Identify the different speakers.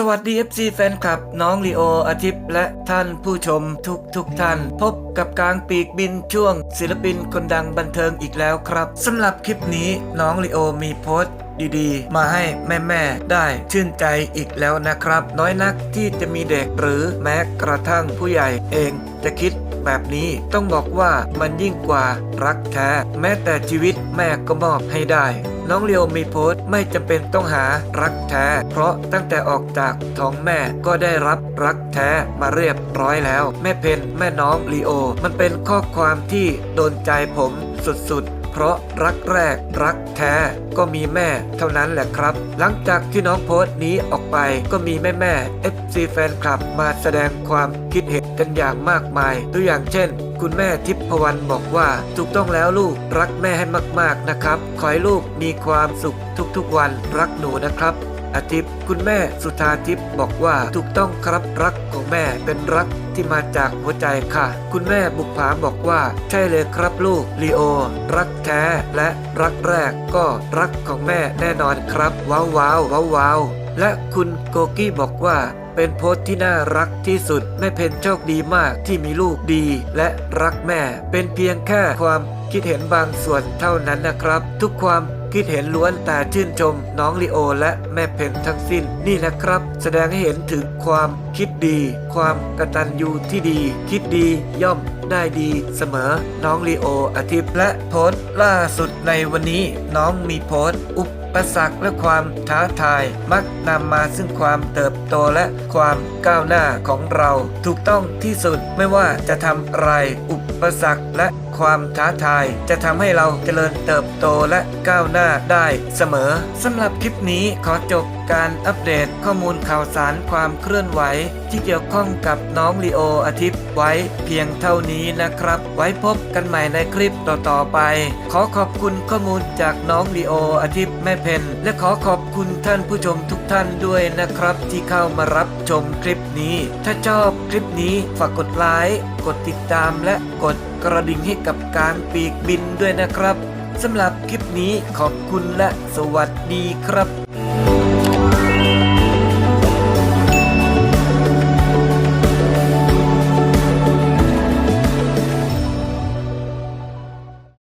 Speaker 1: สวัสดี FC แฟนคลับ น้องลีโออาทิตย์และท่านผู้ชมทุกทุกท่าน พบกับกลางปีกบินช่วง ศิลปินคนดังบันเทิงอีกแล้วครับสำหรับคลิปนี้น้องลีโอมีโพสต์ดีๆ มาให้แม่ๆได้ชื่นใจอีกแล้วนะครับ น้อยนักที่จะมีเด็กหรือแม้กระทั่งผู้ใหญ่เองจะคิดแบบนี้ต้องบอกว่ามันยิ่งกว่ารักแท้ แม้แต่ชีวิตแม่ก็มอบให้ได้ น้องเลียวมีโพสต์ไม่จำเป็นต้องหารักแท้ เพราะตั้งแต่ออกจากท้องแม่ก็ได้รับรักแท้มาเรียบร้อยแล้ว แม่เพนแม่น้องลีโอ มันเป็นข้อความที่โดนใจผมสุดๆ ราะรักแรก รักแท้ก็มีแม่เท่านั้นแหละครับ หลังจากที่น้องโพสต์นี้ออกไปก็มีแม่แม่ FC แฟนคลับมาแสดงความคิดเห็นกันอย่างมากมาย ตัวอย่างเช่นคุณแม่ทิพวรรณบอกว่าถูกต้องแล้วลูกรักแม่ให้มากๆนะครับ ขอให้ลูกมีความสุขทุกๆวันรักหนูนะครับ อาทิตย์คุณแม่สุธาทิพย์บอกว่าถูกต้องครับรักของแม่เป็นรักที่มาจากหัวใจค่ะ คุณแม่บุกผาบอกว่า ใช่เลยครับลูกลีโอ รักแท้และรักแรกก็รักของแม่แน่นอนครับ ว้าวว้าวว้าววาวและคุณโกกี้บอกว่าเป็นโพสต์ที่น่ารักที่สุดแม่เพนโชคดีมากที่มีลูกดี และรักแม่ เป็นเพียงแค่ความคิดเห็นบางส่วนเท่านั้นนะครับ ทุกความ คิดเห็นล้วนแต่ชื่นชมน้องลีโอและแม่เพนทั้งสิ้นนี่แหละครับ แสดงให้เห็นถึงความคิดดี ความกตัญญูที่ดี คิดดีย่อมได้ดีเสมอ น้องลีโออาทิตย์และโพสต์ล่าสุดในวันนี้น้องมีโพสต์อุปอุปสรรคและความท้าทายมักนำมาซึ่งความเติบโตและความก้าวหน้าของเรา ถูกต้องที่สุดไม่ว่าจะทำอะไรอุปสรรคและความท้าทาย จะทำให้เราเจริญเติบโตและก้าวหน้าได้เสมอสำหรับคลิปนี้ขอจบการอัปเดตข้อมูลข่าวสารความเคลื่อนไหว ที่เกี่ยวข้องกับน้องลีโออาทิตย์ไว้เพียงเท่านี้นะครับ ไว้พบกันใหม่ในคลิปต่อๆไป ขอขอบคุณข้อมูลจากน้องลีโออาทิตย์แม่เพนและขอขอบคุณท่านผู้ชมทุกท่านด้วยนะครับ ที่เข้ามารับชมคลิปนี้ ถ้าชอบคลิปนี้ฝากกดไลค์กดติดตามและกดกระดิ่งให้กับการปีกบินด้วยนะครับสำหรับคลิปนี้ขอบคุณและสวัสดีครับ